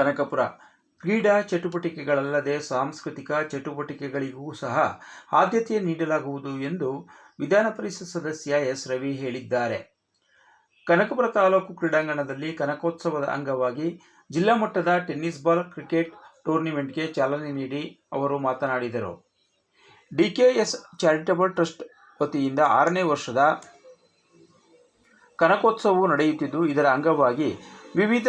ಕನಕಪುರ. ಕ್ರೀಡಾ ಚಟುವಟಿಕೆಗಳಲ್ಲದೆ ಸಾಂಸ್ಕೃತಿಕ ಚಟುವಟಿಕೆಗಳಿಗೂ ಸಹ ಆದ್ಯತೆ ನೀಡಲಾಗುವುದು ಎಂದು ವಿಧಾನ ಪರಿಷತ್ ಸದಸ್ಯ ಎಸ್. ರವಿ ಹೇಳಿದ್ದಾರೆ. ಕನಕಪುರ ತಾಲೂಕು ಕ್ರೀಡಾಂಗಣದಲ್ಲಿ ಕನಕೋತ್ಸವದ ಅಂಗವಾಗಿ ಜಿಲ್ಲಾ ಮಟ್ಟದ ಟೆನ್ನಿಸ್ ಬಾಲ್ ಕ್ರಿಕೆಟ್ ಟೂರ್ನಿಮೆಂಟ್ಗೆ ಚಾಲನೆ ನೀಡಿ ಅವರು ಮಾತನಾಡಿದರು. ಡಿಕೆಎಸ್ ಚಾರಿಟಬಲ್ ಟ್ರಸ್ಟ್ ವತಿಯಿಂದ ಆರನೇ ವರ್ಷದ ಕನಕೋತ್ಸವವು ನಡೆಯುತ್ತಿದ್ದು, ಇದರ ಅಂಗವಾಗಿ ವಿವಿಧ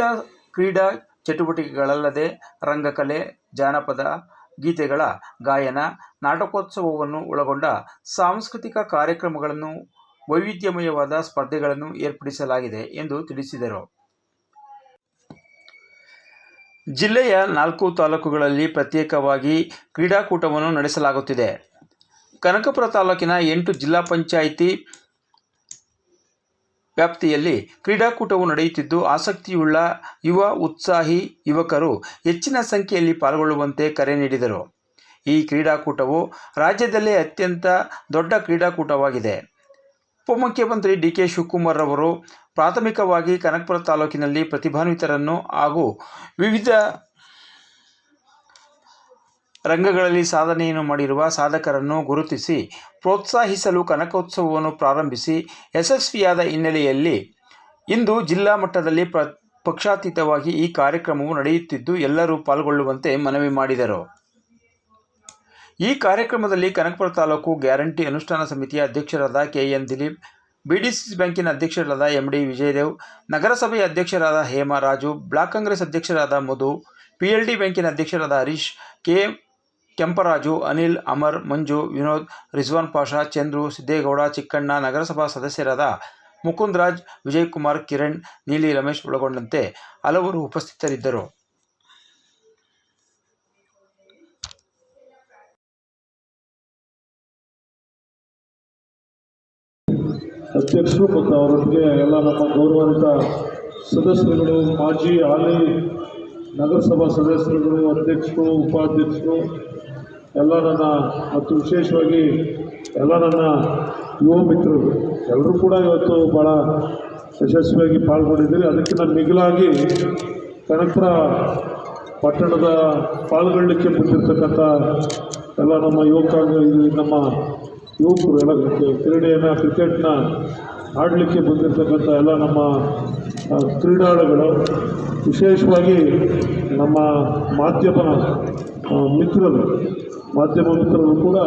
ಕ್ರೀಡಾ ಚಟುವಟಿಕೆಗಳಲ್ಲದೆ ರಂಗಕಲೆ, ಜಾನಪದ, ಗೀತೆಗಳ ಗಾಯನ, ನಾಟಕೋತ್ಸವವನ್ನು ಒಳಗೊಂಡ ಸಾಂಸ್ಕೃತಿಕ ಕಾರ್ಯಕ್ರಮಗಳನ್ನು, ವೈವಿಧ್ಯಮಯವಾದ ಸ್ಪರ್ಧೆಗಳನ್ನು ಏರ್ಪಡಿಸಲಾಗಿದೆ ಎಂದು ತಿಳಿಸಿದರು. ಜಿಲ್ಲೆಯ ನಾಲ್ಕು ತಾಲೂಕುಗಳಲ್ಲಿ ಪ್ರತ್ಯೇಕವಾಗಿ ಕ್ರೀಡಾಕೂಟವನ್ನು ನಡೆಸಲಾಗುತ್ತಿದೆ. ಕನಕಪುರ ತಾಲೂಕಿನ ಎಂಟು ಜಿಲ್ಲಾ ಪಂಚಾಯಿತಿ ವ್ಯಾಪ್ತಿಯಲ್ಲಿ ಕ್ರೀಡಾಕೂಟವು ನಡೆಯುತ್ತಿದ್ದು, ಆಸಕ್ತಿಯುಳ್ಳ ಯುವ, ಉತ್ಸಾಹಿ ಯುವಕರು ಹೆಚ್ಚಿನ ಸಂಖ್ಯೆಯಲ್ಲಿ ಪಾಲ್ಗೊಳ್ಳುವಂತೆ ಕರೆ ನೀಡಿದರು. ಈ ಕ್ರೀಡಾಕೂಟವು ರಾಜ್ಯದಲ್ಲೇ ಅತ್ಯಂತ ದೊಡ್ಡ ಕ್ರೀಡಾಕೂಟವಾಗಿದೆ. ಉಪಮುಖ್ಯಮಂತ್ರಿ ಡಿ ಕೆ ಶಿವಕುಮಾರ್ ಅವರು ಪ್ರಾಥಮಿಕವಾಗಿ ಕನಕಪುರ ತಾಲೂಕಿನಲ್ಲಿ ಪ್ರತಿಭಾನ್ವಿತರನ್ನು ಹಾಗೂ ವಿವಿಧ ರಂಗಗಳಲ್ಲಿ ಸಾಧನೆಯನ್ನು ಮಾಡಿರುವ ಸಾಧಕರನ್ನು ಗುರುತಿಸಿ, ಪ್ರೋತ್ಸಾಹಿಸಲು ಕನಕೋತ್ಸವವನ್ನು ಪ್ರಾರಂಭಿಸಿ, ಯಶಸ್ವಿಯಾದ ಹಿನ್ನೆಲೆಯಲ್ಲಿ ಇಂದು ಜಿಲ್ಲಾ ಮಟ್ಟದಲ್ಲಿ ಪ್ರ, ಪಕ್ಷಾತೀತವಾಗಿ ಈ ಕಾರ್ಯಕ್ರಮವು ನಡೆಯುತ್ತಿದ್ದು ಎಲ್ಲರೂ ಪಾಲ್ಗೊಳ್ಳುವಂತೆ ಮನವಿ ಮಾಡಿದರು. ಈ ಕಾರ್ಯಕ್ರಮದಲ್ಲಿ ಕನಕಪುರ ತಾಲೂಕು ಗ್ಯಾರಂಟಿ ಅನುಷ್ಠಾನ ಸಮಿತಿಯ ಅಧ್ಯಕ್ಷರಾದ ಕೆ ಎನ್ ದಿಲೀಪ್ ಬಿಡಿಸಿಸಿ ಬ್ಯಾಂಕಿನ ಅಧ್ಯಕ್ಷರಾದ ಎಂ ಡಿ ವಿಜಯದೇವ್ ನಗರಸಭೆಯ ಅಧ್ಯಕ್ಷರಾದ ಹೇಮರಾಜು, ಬ್ಲಾಕ್ ಕಾಂಗ್ರೆಸ್ ಅಧ್ಯಕ್ಷರಾದ ಮಧು ಪಿಎಲ್ಡಿ ಬ್ಯಾಂಕಿನ ಅಧ್ಯಕ್ಷರಾದ ಹರೀಶ್, ಕೆ ಕೆಂಪರಾಜು, ಅನಿಲ್, ಅಮರ್, ಮಂಜು, ವಿನೋದ್, ರಿಜ್ವಾನ್ ಪಾಷಾ, ಚಂದ್ರು, ಸಿದ್ದೇಗೌಡ, ಚಿಕ್ಕಣ್ಣ, ನಗರಸಭಾ ಸದಸ್ಯರಾದ ಮುಕುಂದ್ರಾಜ್, ವಿಜಯಕುಮಾರ್, ಕಿರಣ್, ನೀಲಿ ರಮೇಶ್ ಒಳಗೊಂಡಂತೆ ಹಲವರು ಉಪಸ್ಥಿತರಿದ್ದರು. ಅಧ್ಯಕ್ಷರು ಮತ್ತು ಅವರೊಂದಿಗೆ ಎಲ್ಲ ನಮ್ಮ ಗೌರವಾನ್ವಿತ ಸದಸ್ಯರುಗಳು, ಮಾಜಿ ಹಾಲಿ ನಗರಸಭಾ ಸದಸ್ಯರುಗಳು, ಅಧ್ಯಕ್ಷರು, ಉಪಾಧ್ಯಕ್ಷರು ಎಲ್ಲ ನನ್ನ ಮತ್ತು ವಿಶೇಷವಾಗಿ ಎಲ್ಲ ನನ್ನ ಯುವ ಮಿತ್ರರು ಎಲ್ಲರೂ ಕೂಡ ಇವತ್ತು ಭಾಳ ಯಶಸ್ವಿಯಾಗಿ ಪಾಲ್ಗೊಂಡಿದ್ದೀರಿ. ನಾನು ಮಿಗಿಲಾಗಿ ಕನಕಪುರ ಪಟ್ಟಣದ ಪಾಲ್ಗೊಳ್ಳಲಿಕ್ಕೆ ಬಂದಿರತಕ್ಕಂಥ ಎಲ್ಲ ನಮ್ಮ ಯುವಕಾಂಗ ನಮ್ಮ ಯುವಕರು, ಎಲ್ಲ ಕ್ರಿ- ಕ್ರೀಡೆಯನ್ನು, ಕ್ರಿಕೆಟ್ನ ಆಡಲಿಕ್ಕೆ ಬಂದಿರತಕ್ಕಂಥ ಎಲ್ಲ ನಮ್ಮ ಕ್ರೀಡಾಳುಗಳು, ವಿಶೇಷವಾಗಿ ನಮ್ಮ ಮಾಧ್ಯಮ ಮಿತ್ರರು. ಮಾಧ್ಯಮ ಮಿತ್ರರು ಕೂಡ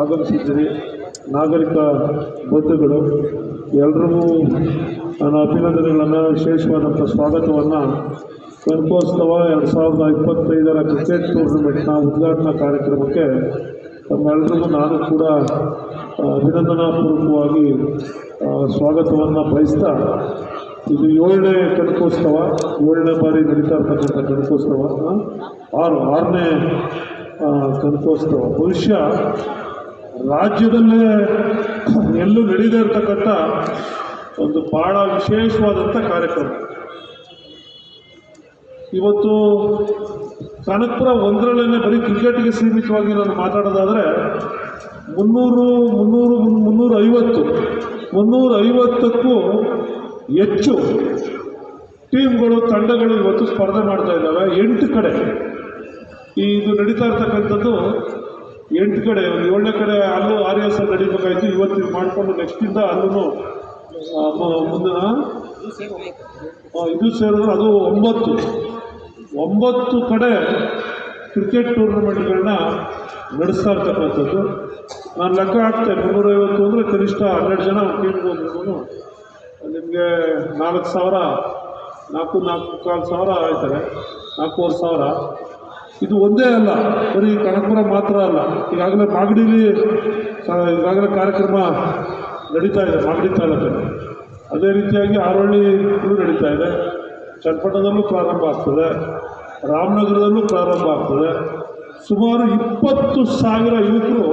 ಆಗಮಿಸಿದ್ದೀರಿ. ನಾಗರಿಕ ಬಂಧುಗಳು ಎಲ್ರಿಗೂ ನನ್ನ ಅಭಿನಂದನೆಗಳನ್ನು ವಿಶೇಷವಾದಂಥ ಸ್ವಾಗತವನ್ನು. ಕನಕೋತ್ಸವ ಎರಡು ಸಾವಿರದ ಇಪ್ಪತ್ತೈದರ ಕ್ರಿಕೆಟ್ ಟೂರ್ನಮೆಂಟ್ನ ಉದ್ಘಾಟನಾ ಕಾರ್ಯಕ್ರಮಕ್ಕೆ ತಮ್ಮೆಲ್ಲರಿಗೂ ನಾನು ಕೂಡ ಅಭಿನಂದನಾಪೂರ್ವಕವಾಗಿ ಸ್ವಾಗತವನ್ನು ಬಯಸ್ತಾ, ಇದು ಏಳನೇ ಕನಕೋತ್ಸವ ಏಳನೇ ಬಾರಿ ನಡೀತಾ ಇರ್ತಕ್ಕಂಥ ಕನಕೋತ್ಸವ ಆರು, ಆರನೇ ಕನಕೋತ್ಸವ ಬಹುಶಃ ರಾಜ್ಯದಲ್ಲೇ ಎಲ್ಲೂ ನಡೀದೇ ಇರತಕ್ಕಂಥ ಒಂದು ಭಾಳ ವಿಶೇಷವಾದಂಥ ಕಾರ್ಯಕ್ರಮ. ಇವತ್ತು ಕನಕಪುರ ಒಂದರಲ್ಲೇ ಬರೀ ಕ್ರಿಕೆಟ್ಗೆ ಸೀಮಿತವಾಗಿ ನಾನು ಮಾತಾಡೋದಾದರೆ ಮುನ್ನೂರು ಮುನ್ನೂರು, ಮುನ್ನೂರ ಐವತ್ತು, ಮುನ್ನೂರ ಐವತ್ತಕ್ಕೂ ಹೆಚ್ಚು ಟೀಮ್ಗಳು ತಂಡಗಳು ಇವತ್ತು ಸ್ಪರ್ಧೆ ಮಾಡ್ತಾ ಇದ್ದಾವೆ. ಎಂಟು ಕಡೆ. ಇದು ನಡೀತಾ ಇರ್ತಕ್ಕಂಥದ್ದು ಎಂಟು ಕಡೆ, ಒಂದು ಏಳನೇ ಕಡೆ ಅಲ್ಲೂ ಆರ್ ಎಸ್ ಎಲ್ ನಡೀಬೇಕಾಯ್ತು. ಇವತ್ತು ಮಾಡಿಕೊಂಡು ನೆಕ್ಸ್ಟಿಂದ ಅಲ್ಲೂ ಮುಂದಿನ ಇದು ಸೇರಿದ್ರೆ ಅದು ಒಂಬತ್ತು. ಒಂಬತ್ತು ಕಡೆ ಕ್ರಿಕೆಟ್ ಟೂರ್ನಮೆಂಟ್ಗಳನ್ನ ನಡೆಸ್ತಾ ಇರ್ತಕ್ಕಂಥದ್ದು. ನಾನು ಲೆಕ್ಕ ಹಾಕ್ತೆ ಮುನ್ನೂರೈವತ್ತು ಅಂದರೆ ಕನಿಷ್ಠ ಹನ್ನೆರಡು ಜನ ಟೀಮ್ಗೆ ನಿಮಗೆ ನಾಲ್ಕು ಸಾವಿರ, ನಾಲ್ಕು ನಾಲ್ಕು ಕಾಲು ಸಾವಿರ ಆಯ್ತಾರೆ ನಾಲ್ಕೂವರೆ ಸಾವಿರ. ಇದು ಒಂದೇ ಅಲ್ಲ, ಬರೀ ಕನಕಪುರ ಮಾತ್ರ ಅಲ್ಲ, ಈಗಾಗಲೇ ಮಾಗಡಿಲಿ ಈಗಾಗಲೇ ಕಾರ್ಯಕ್ರಮ ನಡೀತಾ ಇದೆ, ಮಾಗಡಿ ತಾಲೂಕಲ್ಲಿ. ಅದೇ ರೀತಿಯಾಗಿ ಆರೋಳಿಯಲ್ಲೂ ನಡೀತಾ ಇದೆ. ಚನ್ನಪಟ್ಟಣದಲ್ಲೂ ಪ್ರಾರಂಭ ಆಗ್ತದೆ, ರಾಮನಗರದಲ್ಲೂ ಪ್ರಾರಂಭ ಆಗ್ತದೆ. ಸುಮಾರು ಇಪ್ಪತ್ತು ಸಾವಿರ ಯುವಕರು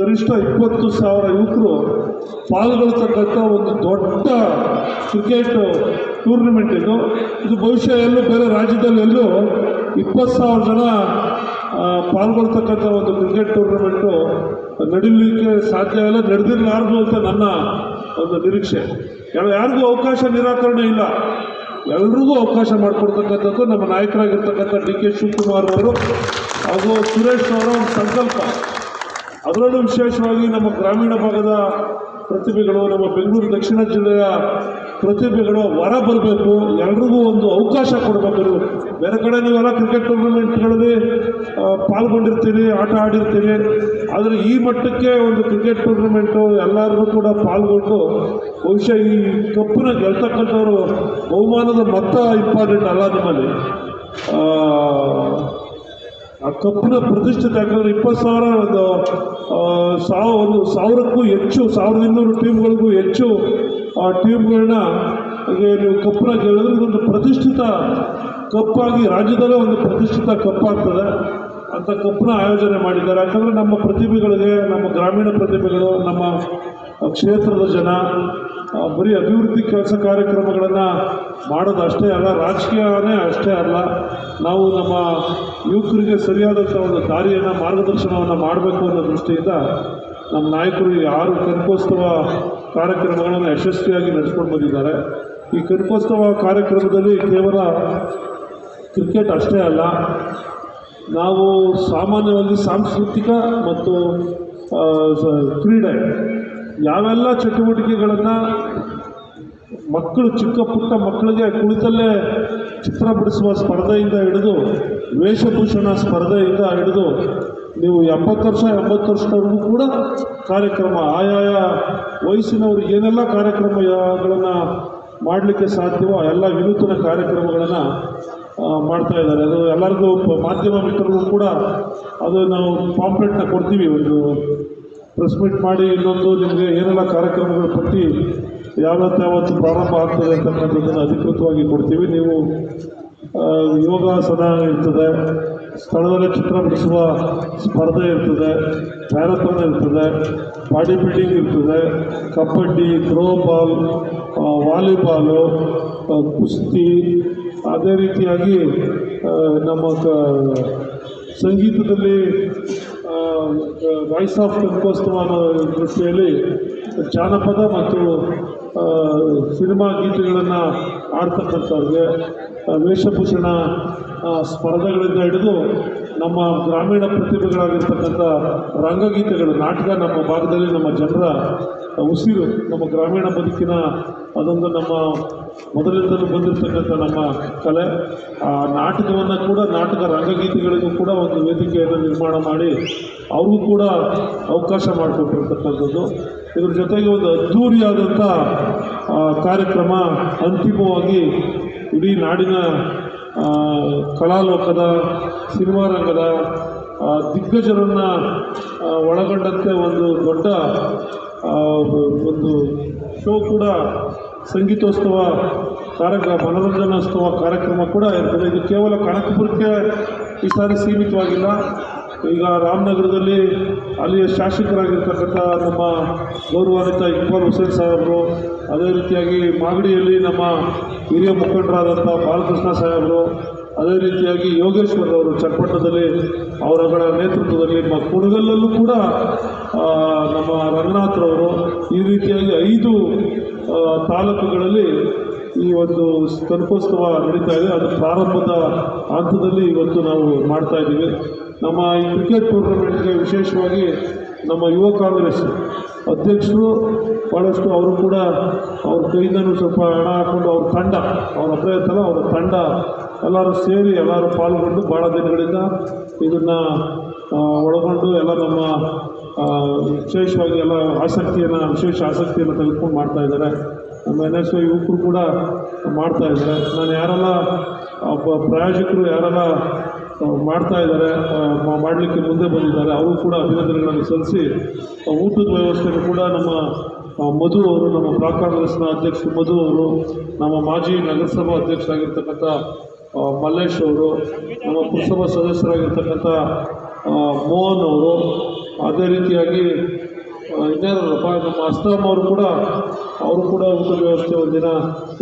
ಗರಿಷ್ಠ ಇಪ್ಪತ್ತು ಸಾವಿರ ಯುವಕರು ಪಾಲ್ಗೊಳ್ತಕ್ಕಂಥ ಒಂದು ದೊಡ್ಡ ಕ್ರಿಕೆಟ್ ಟೂರ್ನಮೆಂಟ್ ಇದು. ಇದು ಬಹುಶಃ ಎಲ್ಲೂ ಬೇರೆ ರಾಜ್ಯದಲ್ಲಿ ಎಲ್ಲೂ ಇಪ್ಪತ್ತು ಸಾವಿರ ಜನ ಪಾಲ್ಗೊಳ್ತಕ್ಕಂಥ ಒಂದು ಕ್ರಿಕೆಟ್ ಟೂರ್ನಮೆಂಟು ನಡೀಲಿಕ್ಕೆ ಸಾಧ್ಯ ಇಲ್ಲ, ನಡೆದಿರಲಾರ್ದು ಅಂತ ನನ್ನ ಒಂದು ನಿರೀಕ್ಷೆ. ಯಾರು- ಯಾರಿಗೂ ಅವಕಾಶ ನಿರಾಕರಣೆ ಇಲ್ಲ. ಎಲ್ರಿಗೂ ಅವಕಾಶ ಮಾಡಿಕೊಡ್ತಕ್ಕಂಥದ್ದು ನಮ್ಮ ನಾಯಕರಾಗಿರ್ತಕ್ಕಂಥ ಡಿ ಕೆ ಶಿವಕುಮಾರ್ ಅವರು ಹಾಗೂ ಸುರೇಶ್ ಅವರ ಒಂದು ಸಂಕಲ್ಪ. ಅದರಲ್ಲೂ ವಿಶೇಷವಾಗಿ ನಮ್ಮ ಗ್ರಾಮೀಣ ಭಾಗದ ಪ್ರತಿಭೆಗಳು ನಮ್ಮ ಬೆಂಗಳೂರು ದಕ್ಷಿಣ ಜಿಲ್ಲೆಯ ಪ್ರತಿಭೆಗಳು ಹೊರ ಬರಬೇಕು ಎಲ್ರಿಗೂ ಒಂದು ಅವಕಾಶ ಕೊಡಬೇಕು. ಬೇರೆ ಕಡೆ ನೀವೆಲ್ಲ ಕ್ರಿಕೆಟ್ ಟೂರ್ನಮೆಂಟ್ಗಳಲ್ಲಿ ಪಾಲ್ಗೊಂಡಿರ್ತೀರಿ ಆಟ ಆಡಿರ್ತೀರಿ. ಆದರೆ ಈ ಮಟ್ಟಕ್ಕೆ ಒಂದು ಕ್ರಿಕೆಟ್ ಟೂರ್ನಮೆಂಟು ಎಲ್ಲರಿಗೂ ಕೂಡ ಪಾಲ್ಗೊಂಡು ಬಹುಶಃ ಈ ಕಪ್ಪನ್ನ ಗೆಲ್ತಕ್ಕಂಥವ್ರು ಬಹುಮಾನದ ಮೊತ್ತ ಇಂಪಾರ್ಟೆಂಟ್ ಅಲ್ಲ ನಿಮ್ಮಲ್ಲಿ. ಆ, ಕಪ್ಪಿನ ಪ್ರತಿಷ್ಠಿತ ಯಾಕಂದರೆ ಇಪ್ಪತ್ತು ಸಾವಿರ ಒಂದು ಸಾವ ಒಂದು ಸಾವಿರಕ್ಕೂ ಹೆಚ್ಚು ಸಾವಿರದ ಇನ್ನೂರು ಟೀಮ್ಗಳಿಗೂ ಹೆಚ್ಚು ಆ ಟೀಮ್ಗಳನ್ನ ನೀವು ಕಪ್ಪನ್ನ ಕೇಳಿದ್ರೆ ಇದೊಂದು ಪ್ರತಿಷ್ಠಿತ ಕಪ್ಪಾಗಿ ರಾಜ್ಯದಲ್ಲೇ ಒಂದು ಪ್ರತಿಷ್ಠಿತ ಕಪ್ಪಾಗ್ತದೆ ಅಂತ ಕಪ್ಪನ ಆಯೋಜನೆ ಮಾಡಿದ್ದಾರೆ. ಯಾಕಂದರೆ ನಮ್ಮ ಪ್ರತಿಭೆಗಳಿಗೆ, ನಮ್ಮ ಗ್ರಾಮೀಣ ಪ್ರತಿಭೆಗಳು, ನಮ್ಮ ಕ್ಷೇತ್ರದ ಜನ ಬರೀ ಅಭಿವೃದ್ಧಿ ಕೆಲಸ ಕಾರ್ಯಕ್ರಮಗಳನ್ನು ಮಾಡೋದು ಅಷ್ಟೇ ಅಲ್ಲ, ರಾಜಕೀಯನೇ ಅಷ್ಟೇ ಅಲ್ಲ. ನಾವು ನಮ್ಮ ಯುವಕರಿಗೆ ಸರಿಯಾದಂಥ ಒಂದು ದಾರಿಯನ್ನು, ಮಾರ್ಗದರ್ಶನವನ್ನು ಮಾಡಬೇಕು ಅನ್ನೋ ದೃಷ್ಟಿಯಿಂದ ನಮ್ಮ ನಾಯಕರು ಈ ಆರು ಕನಕೋತ್ಸವ ಕಾರ್ಯಕ್ರಮಗಳನ್ನು ಯಶಸ್ವಿಯಾಗಿ ನಡೆಸ್ಕೊಂಡು ಬಂದಿದ್ದಾರೆ. ಈ ಕನಕೋತ್ಸವ ಕಾರ್ಯಕ್ರಮದಲ್ಲಿ ಕೇವಲ ಕ್ರಿಕೆಟ್ ಅಷ್ಟೇ ಅಲ್ಲ, ನಾವು ಸಾಮಾನ್ಯವಾಗಿ ಸಾಂಸ್ಕೃತಿಕ ಮತ್ತು ಕ್ರೀಡೆ ಯಾವೆಲ್ಲ ಚಟುವಟಿಕೆಗಳನ್ನು ಮಕ್ಕಳು, ಚಿಕ್ಕ ಪುಟ್ಟ ಮಕ್ಕಳಿಗೆ ಕುಳಿತಲ್ಲೇ ಚಿತ್ರ ಬಿಡಿಸುವ ಸ್ಪರ್ಧೆಯಿಂದ ಹಿಡಿದು, ವೇಷಭೂಷಣ ಸ್ಪರ್ಧೆಯಿಂದ ಹಿಡಿದು ನೀವು ಎಪ್ಪತ್ತು ವರ್ಷ, ಎಂಬತ್ತು ವರ್ಷದವರೆಗೂ ಕೂಡ ಕಾರ್ಯಕ್ರಮ, ಆಯಾಯ ವಯಸ್ಸಿನವರು ಏನೆಲ್ಲ ಕಾರ್ಯಕ್ರಮಗಳನ್ನು ಮಾಡಲಿಕ್ಕೆ ಸಾಧ್ಯವೋ ಎಲ್ಲ ವಿನೂತನ ಕಾರ್ಯಕ್ರಮಗಳನ್ನು ಮಾಡ್ತಾ ಇದ್ದಾರೆ. ಅದು ಎಲ್ಲರಿಗೂ ಮಾಧ್ಯಮ ಮಿತ್ರರಿಗೂ ಕೂಡ ಅದು ನಾವು ಪಾಂಪ್ಲೆಟ್ನ ಕೊಡ್ತೀವಿ. ಒಂದು ಪ್ರೆಸ್ ಮೀಟ್ ಮಾಡಿ ಇನ್ನೊಂದು ನಿಮಗೆ ಏನೆಲ್ಲ ಕಾರ್ಯಕ್ರಮಗಳ ಪಟ್ಟಿ ಯಾವತ್ತು ಯಾವತ್ತು ಪ್ರಾರಂಭ ಆಗ್ತದೆ ಅಂತಕ್ಕಂಥದ್ದನ್ನು ಅಧಿಕೃತವಾಗಿ ಕೊಡ್ತೀವಿ. ನೀವು ಯೋಗಾಸನ ಇರ್ತದೆ. ಸ್ಥಳದಲ್ಲೇ ಚಿತ್ರ ಬಿಡಿಸುವ ಸ್ಪರ್ಧೆ ಇರ್ತದೆ, ಮ್ಯಾರಥಾನ್ ಇರ್ತದೆ ಬಾಡಿ ಬಿಲ್ಡಿಂಗ್ ಇರ್ತದೆ, ಕಬಡ್ಡಿ, ಥ್ರೋಬಾಲ್ ವಾಲಿಬಾಲು ಕುಸ್ತಿ, ಅದೇ ರೀತಿಯಾಗಿ ನಮ್ಮ ಕ- ಸಂಗೀತದಲ್ಲಿ ವಾಯ್ಸ್ ಆಫ್ ಕಂಪೋಸ್ತವ ಅನ್ನೋ ದೃಷ್ಟಿಯಲ್ಲಿ ಜಾನಪದ ಮತ್ತು ಸಿನಿಮಾ ಗೀತೆಗಳನ್ನು ಆಡ್ತಕ್ಕಂಥವ್ರಿಗೆ ವೇಷಭೂಷಣ ಸ್ಪರ್ಧೆಗಳಿಂದ ಹಿಡಿದು ನಮ್ಮ ಗ್ರಾಮೀಣ ಪ್ರತಿಭೆಗಳಾಗಿರ್ತಕ್ಕಂಥ ರಂಗಗೀತೆಗಳು, ನಾಟಕ ನಮ್ಮ ಭಾಗದಲ್ಲಿ ನಮ್ಮ ಜನರ ಉಸಿರು, ನಮ್ಮ ಗ್ರಾಮೀಣ ಬದುಕಿನ ಅದೊಂದು ನಮ್ಮ ಮೊದಲಿಂದಲೂ ಬಂದಿರತಕ್ಕಂಥ ನಮ್ಮ ಕಲೆ. ಆ, ನಾಟಕವನ್ನು ಕೂಡ, ನಾಟಕ ರಂಗಗೀತೆಗಳಿಗೂ ಕೂಡ ಒಂದು ವೇದಿಕೆಯನ್ನು ನಿರ್ಮಾಣ ಮಾಡಿ ಅವ್ರಿಗೂ ಕೂಡ ಅವಕಾಶ ಮಾಡಿಕೊಟ್ಟಿರ್ತಕ್ಕಂಥದ್ದು. ಇದ್ರ ಜೊತೆಗೆ ಒಂದು ಅದ್ಧೂರಿಯಾದಂಥ ಕಾರ್ಯಕ್ರಮ ಅಂತಿಮವಾಗಿ ಇಡೀ ನಾಡಿನ ಕಲಾಲೋಕದ, ಸಿನಿಮಾ ರಂಗದ ದಿಗ್ಗಜರನ್ನು ಒಳಗೊಂಡಂತೆ ಒಂದು ದೊಡ್ಡ ಒಂದು ಶೋ ಕೂಡ, ಸಂಗೀತೋತ್ಸವ ಕಾರ್ಯಕ್ರಮ, ಮನೋರಂಜನೋತ್ಸವ ಕಾರ್ಯಕ್ರಮ ಕೂಡ ಇರ್ತದೆ. ಇದು ಕೇವಲ ಕನಕಪುರಕ್ಕೆ ಈ ಸಾರಿ ಸೀಮಿತವಾಗಿಲ್ಲ. ಈಗ ರಾಮನಗರದಲ್ಲಿ ಅಲ್ಲಿಯ ಶಾಸಕರಾಗಿರ್ತಕ್ಕಂಥ ನಮ್ಮ ಗೌರವಾನ್ವಿತ ಇಕ್ಬಾಲ್ ಹುಸೇನ್ ಸಾಹೇಬರು ಅದೇ ರೀತಿಯಾಗಿ ಮಾಗಡಿಯಲ್ಲಿ ನಮ್ಮ ಹಿರಿಯ ಮುಖಂಡರಾದಂಥ ಬಾಲಕೃಷ್ಣ ಸಾಹೇಬರು, ಅದೇ ರೀತಿಯಾಗಿ ಯೋಗೇಶ್ವರ್ ಅವರು ಚನ್ನಪಟ್ಟಣದಲ್ಲಿ ಅವರಗಳ ನೇತೃತ್ವದಲ್ಲಿ ನಮ್ಮ ಕುಣಗಲ್ಲಲ್ಲೂ ಕೂಡ ನಮ್ಮ ರಂಗನಾಥ್ರವರು ಈ ರೀತಿಯಾಗಿ ಐದು ತಾಲೂಕುಗಳಲ್ಲಿ ಈ ಒಂದು ಕನಕೋತ್ಸವ ನಡೀತಾ ಇದೆ. ಅದು ಪ್ರಾರಂಭದ ಹಂತದಲ್ಲಿ ಇವತ್ತು ನಾವು ಮಾಡ್ತಾ ಇದ್ದೀವಿ. ನಮ್ಮ ಈ ಕ್ರಿಕೆಟ್ ಟೂರ್ನಮೆಂಟ್ಗೆ ವಿಶೇಷವಾಗಿ ನಮ್ಮ ಯುವ ಕಾಂಗ್ರೆಸ್ ಅಧ್ಯಕ್ಷರು ಭಾಳಷ್ಟು ಅವರು ಕೂಡ ಅವ್ರ ಕೈಯಿಂದನೂ ಸ್ವಲ್ಪ ಹಣ ಹಾಕ್ಕೊಂಡು ಅವ್ರ ತಂಡ, ಅವ್ರ ಹತ್ರ ಇರ್ತಲ್ಲ ಅವರ ತಂಡ ಎಲ್ಲರೂ ಸೇರಿ ಎಲ್ಲರೂ ಪಾಲ್ಗೊಂಡು ಭಾಳ ದಿನಗಳಿಂದ ಇದನ್ನು ಒಳಗೊಂಡು ಎಲ್ಲ ನಮ್ಮ ವಿಶೇಷವಾಗಿ ಎಲ್ಲ ಆಸಕ್ತಿಯನ್ನು, ವಿಶೇಷ ಆಸಕ್ತಿಯನ್ನು ತೆಗೆದುಕೊಂಡು ಮಾಡ್ತಾ ಇದ್ದಾರೆ. ನಮ್ಮ ಎನ್ ಎಸ್ ಯುವಕರು ಕೂಡ ಮಾಡ್ತಾ ಇದ್ದಾರೆ. ನಾನು ಯಾರೆಲ್ಲ, ಒಬ್ಬ ಪ್ರಾಯೋಜಕರು ಯಾರೆಲ್ಲ ಮಾಡ್ತಾ ಇದ್ದಾರೆ ಮಾಡಲಿಕ್ಕೆ ಮುಂದೆ ಬಂದಿದ್ದಾರೆ, ಅವರು ಕೂಡ ಅಭಿನಂದನೆಗಳನ್ನು ಸಲ್ಲಿಸಿ ಊಟದ ವ್ಯವಸ್ಥೆಯನ್ನು ಕೂಡ ನಮ್ಮ ಮಧು ಅವರು ನಮ್ಮ ಬ್ಲಾಕ್ ಕಾಂಗ್ರೆಸ್ನ ಅಧ್ಯಕ್ಷರು ಮಧು ಅವರು ನಮ್ಮ ಮಾಜಿ ನಗರಸಭಾ ಅಧ್ಯಕ್ಷರಾಗಿರ್ತಕ್ಕಂಥ ಮಲ್ಲೇಶ್ ಅವರು, ನಮ್ಮ ಪುರಸಭಾ ಸದಸ್ಯರಾಗಿರ್ತಕ್ಕಂಥ ಮೋಹನ್ ಅವರು, ಅದೇ ರೀತಿಯಾಗಿ ಇನ್ನೇನಪ್ಪ ನಮ್ಮ ಅಸ್ತಮ್ ಅವರು ಕೂಡ ಅವರು ಕೂಡ ಊಟ ವ್ಯವಸ್ಥೆ ಒಂದಿನ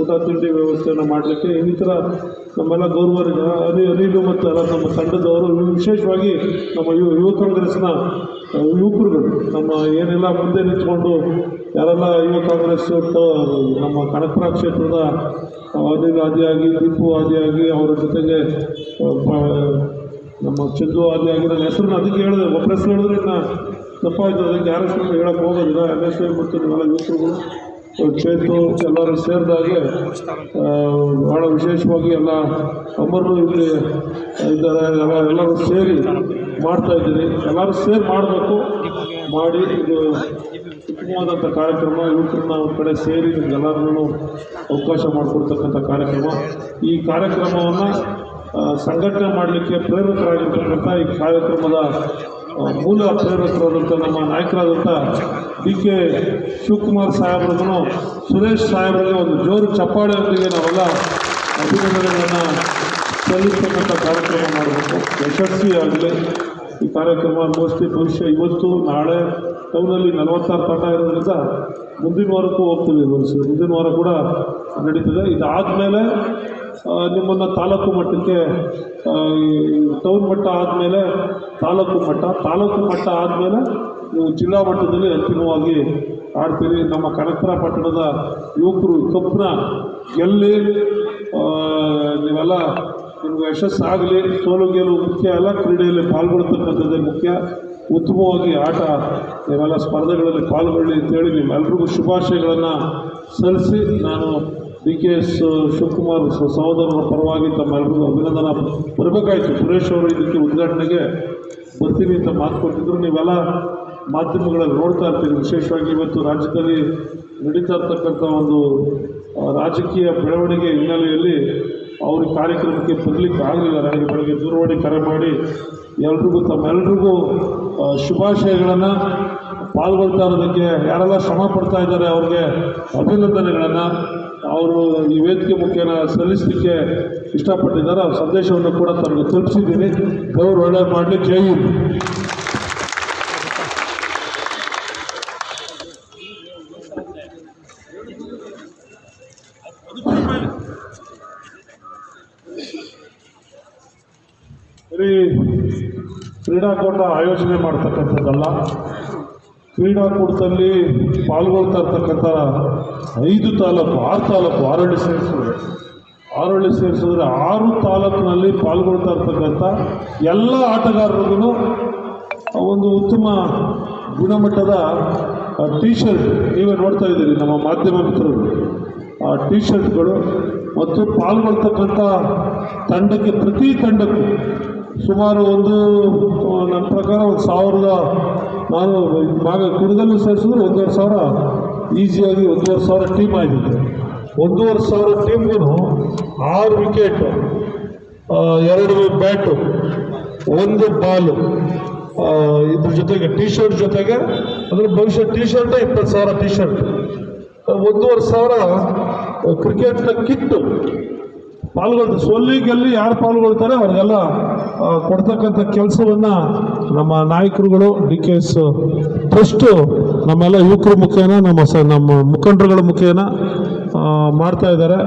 ಊಟ, ತಿಂಡಿ ವ್ಯವಸ್ಥೆಯನ್ನು ಮಾಡಲಿಕ್ಕೆ ಇನ್ನಿತರ ನಮ್ಮೆಲ್ಲ ಗೌರವ ಅನಿ, ಅನಿಲು ಮತ್ತು ನಮ್ಮ ತಂಡದವರು ವಿಶೇಷವಾಗಿ ನಮ್ಮ ಯುವ ಕಾಂಗ್ರೆಸ್ನ ಯುವಕರುಗಳು, ನಮ್ಮ ಏನೆಲ್ಲ ಮುಂದೆ ನಿಂತ್ಕೊಂಡು ಯಾರೆಲ್ಲ ಯುವ ಕಾಂಗ್ರೆಸ್ ನಮ್ಮ ಕನಕಪುರ ಕ್ಷೇತ್ರದ ಅನಿಲ್ ಆದಿಯಾಗಿ ದೀಪು ಆದಿಯಾಗಿ ಅವರ ಜೊತೆಗೆ ನಮ್ಮ ಚಂದು ಆದಿಯಾಗಿ ನನ್ನ ಹೆಸರನ್ನ ಅದಕ್ಕೆ ಹೇಳಿದೆ ಒಬ್ಬರ ಹೆಸರು ಹೇಳಿದ್ರೆ ಇನ್ನು ತಪ್ಪಾಯ್ತು. ಅದಕ್ಕೆ ಯಾರ ಹೆಸರು ಹೇಳಕ್ಕೆ ಹೋಗೋದಿಲ್ಲ. ಎಂ ಎಸ್ ಐ ಮತ್ತು ನಾವೆಲ್ಲ ಯುವಕರುಗಳು ಚೇತು ಎಲ್ಲರೂ ಸೇರಿದಾಗೆ ಭಾಳ ವಿಶೇಷವಾಗಿ ಎಲ್ಲ ಅಮರರು ಇಲ್ಲಿ ಇದ್ದಾರೆ. ಎಲ್ಲ ಎಲ್ಲರೂ ಸೇರಿ ಮಾಡ್ತಾ ಇದ್ದೀವಿ ಎಲ್ಲರೂ ಸೇರ್ ಮಾಡಬೇಕು. ಮಾಡಿ ಇದು ಉತ್ತಮವಾದಂಥ ಕಾರ್ಯಕ್ರಮ, ಯುವಕರನ್ನ ಒಂದು ಕಡೆ ಸೇರಿ ಎಲ್ಲರನ್ನೂ ಅವಕಾಶ ಮಾಡಿಕೊಡ್ತಕ್ಕಂಥ ಕಾರ್ಯಕ್ರಮ. ಈ ಕಾರ್ಯಕ್ರಮವನ್ನು ಸಂಘಟನೆ ಮಾಡಲಿಕ್ಕೆ ಪ್ರೇರಕರಾಗಿರ್ತಕ್ಕಂಥ ಈ ಕಾರ್ಯಕ್ರಮದ ಮೂಲ ಪ್ರೇರಕರಾದಂಥ ನಮ್ಮ ನಾಯಕರಾದಂಥ ಡಿ ಕೆ ಶಿವಕುಮಾರ್ ಸಾಹೇಬ್ರಿಗೂ ಸುರೇಶ್ ಸಾಹೇಬ್ರಿಗೆ ಒಂದು ಜೋರು ಚಪ್ಪಾಳೆಯೊಂದಿಗೆ ನಾವೆಲ್ಲ ಅಭಿನಂದನೆಗಳನ್ನು ಸಲ್ಲಿಸ್ತಕ್ಕಂಥ ಕಾರ್ಯಕ್ರಮ ಯಶಸ್ವಿಯಾಗಲಿ ಈ ಕಾರ್ಯಕ್ರಮ ಮೋಸ್ಟ್ಲಿ ಭವಿಷ್ಯ ಇವತ್ತು ನಾಳೆ ಟೌನಲ್ಲಿ ನಲವತ್ತಾರು ತಂಡ ಇರೋದ್ರಿಂದ ಮುಂದಿನ ವಾರಕ್ಕೂ ಹೋಗ್ತೀವಿ ಭವಿಷ್ಯ ಮುಂದಿನ ವಾರ ಕೂಡ ನಡೀತದೆ. ಇದಾದಮೇಲೆ ನಿಮ್ಮನ್ನು ತಾಲೂಕು ಮಟ್ಟಕ್ಕೆ ಟೌನ್ ಮಟ್ಟ ಆದಮೇಲೆ ತಾಲೂಕು ಮಟ್ಟ ತಾಲೂಕು ಮಟ್ಟ ಆದಮೇಲೆ ನೀವು ಜಿಲ್ಲಾ ಮಟ್ಟದಲ್ಲಿ ಅಂತಿಮವಾಗಿ ಆಡ್ತೀರಿ. ನಮ್ಮ ಕನಕಪುರ ಪಟ್ಟಣದ ಯುವಕರು ಕಪ್ಪನ ಎಲ್ಲಿ ನೀವೆಲ್ಲ ನಿಮ್ಗೆ ಯಶಸ್ಸಾಗಲಿ. ಸೋಲು ಗೆಲುವು ಮುಖ್ಯ ಅಲ್ಲ, ಕ್ರೀಡೆಯಲ್ಲಿ ಪಾಲ್ಗೊಳ್ತಕ್ಕಂಥದ್ದೇ ಮುಖ್ಯ. ಉತ್ತಮವಾಗಿ ಆಟ ನೀವೆಲ್ಲ ಸ್ಪರ್ಧೆಗಳಲ್ಲಿ ಪಾಲ್ಗೊಳ್ಳಿ ಅಂತೇಳಿ ನಿಮ್ಮೆಲ್ರಿಗೂ ಶುಭಾಶಯಗಳನ್ನು ಸಲ್ಲಿಸಿ ನಾನು ಡಿ ಕೆ ಎಸ್ ಶಿವಕುಮಾರ್ ಸಹೋದರರ ಪರವಾಗಿ ತಮ್ಮೆಲ್ಲರಿಗೂ ಅಭಿನಂದನ ಬರಬೇಕಾಯಿತು. ಸುರೇಶ್ ಅವರು ಇದಕ್ಕೆ ಉದ್ಘಾಟನೆಗೆ ಬರ್ತೀನಿ ಅಂತ ಮಾತು ಕೊಟ್ಟಿದ್ರು. ನೀವೆಲ್ಲ ಮಾಧ್ಯಮಗಳಲ್ಲಿ ನೋಡ್ತಾ ಇರ್ತೀರಿ. ವಿಶೇಷವಾಗಿ ಇವತ್ತು ರಾಜ್ಯದಲ್ಲಿ ನಡೀತಾ ಇರ್ತಕ್ಕಂಥ ಒಂದು ರಾಜಕೀಯ ಬೆಳವಣಿಗೆ ಹಿನ್ನೆಲೆಯಲ್ಲಿ ಅವ್ರ ಕಾರ್ಯಕ್ರಮಕ್ಕೆ ಬರಲಿಕ್ಕೆ ಆಗಲಿಲ್ಲ. ನನಗೆ ಬೆಳಗ್ಗೆ ದೂರವಾಣಿ ಕರೆ ಮಾಡಿ ಎಲ್ರಿಗೂ ತಮ್ಮೆಲ್ರಿಗೂ ಶುಭಾಶಯಗಳನ್ನು ಪಾಲ್ಗೊಳ್ತಾ ಇರೋದಕ್ಕೆ ಯಾರೆಲ್ಲ ಶ್ರಮ ಪಡ್ತಾ ಇದ್ದಾರೆ ಅವ್ರಿಗೆ ಅಭಿನಂದನೆಗಳನ್ನು. ಅವರು ಈ ವೇದಿಕೆ ಮುಖೇನ ಸಲ್ಲಿಸಲಿಕ್ಕೆ ಇಷ್ಟಪಟ್ಟಿದ್ದಾರೆ. ಅವ್ರ ಸಂದೇಶವನ್ನು ಕೂಡ ತನಗೆ ತಲುಪಿಸಿದ್ದೀನಿ. ದೇವರು ಒಳ್ಳೆ ಮಾಡಲಿ. ಜೈ. ಬರೀ ಕ್ರೀಡಾಕೂಟ ಆಯೋಜನೆ ಮಾಡ್ತಕ್ಕಂಥದ್ದಲ್ಲ, ಕ್ರೀಡಾಕೂಟದಲ್ಲಿ ಪಾಲ್ಗೊಳ್ತಾ ಇರ್ತಕ್ಕಂಥ ಐದು ತಾಲೂಕು, ಆರು ತಾಲೂಕು ಆರಳ್ಳಿ ಸೇರಿಸಿದ್ರೆ ಆರಳ್ಳಿ ಸೇರಿಸಿದ್ರೆ ಆರು ತಾಲೂಕಿನಲ್ಲಿ ಪಾಲ್ಗೊಳ್ತಾ ಇರ್ತಕ್ಕಂಥ ಎಲ್ಲ ಆಟಗಾರರಿಗೂ ಒಂದು ಉತ್ತಮ ಗುಣಮಟ್ಟದ ಟೀ ಶರ್ಟ್ ನೀವೇ ನೋಡ್ತಾ ಇದ್ದೀರಿ ನಮ್ಮ ಮಾಧ್ಯಮ ಮಿತ್ರರು. ಆ ಟಿ ಶರ್ಟ್ಗಳು ಮತ್ತು ಪಾಲ್ಗೊಳ್ತಕ್ಕಂಥ ತಂಡಕ್ಕೆ ಪ್ರತಿ ತಂಡಕ್ಕೂ ಸುಮಾರು ಒಂದು ನನ್ನ ಪ್ರಕಾರ ಒಂದು ಸಾವಿರದ ನಾನು ಭಾಗ ಕುಡಿದಲ್ಲೂ ಸೇರಿಸಿದ್ರೆ ಒಂದೂವರೆ ಸಾವಿರ ಈಸಿಯಾಗಿ ಒಂದೂವರೆ ಸಾವಿರ ಟೀಮ್ ಆಗಿದೆ. ಒಂದೂವರೆ ಸಾವಿರ ಟೀಮ್ಗೂ ಆರು ವಿಕೆಟ್ ಎರಡು ಬ್ಯಾಟು ಒಂದು ಬಾಲು ಇದ್ರ ಜೊತೆಗೆ ಟಿ ಶರ್ಟ್ ಜೊತೆಗೆ ಅಂದರೆ ಭವಿಷ್ಯ ಟಿ ಶರ್ಟೇ ಇಪ್ಪತ್ತು ಸಾವಿರ ಟಿ ಶರ್ಟ್ ಒಂದೂವರೆ ಸಾವಿರ ಕ್ರಿಕೆಟ್ನ ಕಿಟ್ಟು ಪಾಲ್ಗೊಳ್ತಾರೆ ಸೊಲ್ಲಿ ಗೆಲ್ಲಿ ಯಾರು ಪಾಲ್ಗೊಳ್ತಾರೆ ಅವ್ರಿಗೆಲ್ಲ ಕೊಡ್ತಕ್ಕಂಥ ಕೆಲಸವನ್ನು ನಮ್ಮ ನಾಯಕರುಗಳು ಡಿ ಕೆ ಎಸ್ ಟ್ರಸ್ಟು, ನಮ್ಮೆಲ್ಲ ಯುವಕರ ಮುಖೇನ, ನಮ್ಮ ಸ, ನಮ್ಮ ಮುಖಂಡರುಗಳ ಮುಖೇನ ಮಾಡ್ತಾ ಇದ್ದಾರೆ.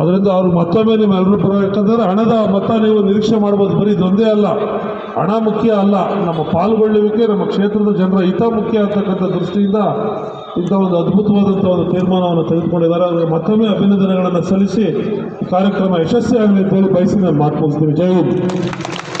ಅದರಿಂದ ಅವ್ರು ಮತ್ತೊಮ್ಮೆ ನಿಮ್ಮೆಲ್ಲರೂ ಪರ ಯಾಕಂದರೆ ಹಣದ ಮತ ನೀವು ನಿರೀಕ್ಷೆ ಮಾಡ್ಬೋದು. ಬರೀ ಇದೊಂದೇ ಅಲ್ಲ, ಹಣ ಮುಖ್ಯ ಅಲ್ಲ. ನಮ್ಮ ಪಾಲ್ಗೊಳ್ಳುವಿಕೆ ನಮ್ಮ ಕ್ಷೇತ್ರದ ಜನರ ಹಿತ ಮುಖ್ಯ ಅಂತಕ್ಕಂಥ ದೃಷ್ಟಿಯಿಂದ ಇಂಥ ಒಂದು ಅದ್ಭುತವಾದಂಥ ಒಂದು ತೀರ್ಮಾನವನ್ನು ತೆಗೆದುಕೊಂಡಿದ್ದಾರೆ. ಅವರಿಗೆ ಮತ್ತೊಮ್ಮೆ ಅಭಿನಂದನೆಗಳನ್ನು ಸಲ್ಲಿಸಿ ಕಾರ್ಯಕ್ರಮ ಯಶಸ್ವಿಯಾಗಲಿ ಅಂತ ಹೇಳಿ ಬಯಸಿ ನಾನು ಮಾತು ಮುಗಿಸ್ತೀನಿ ಜೈ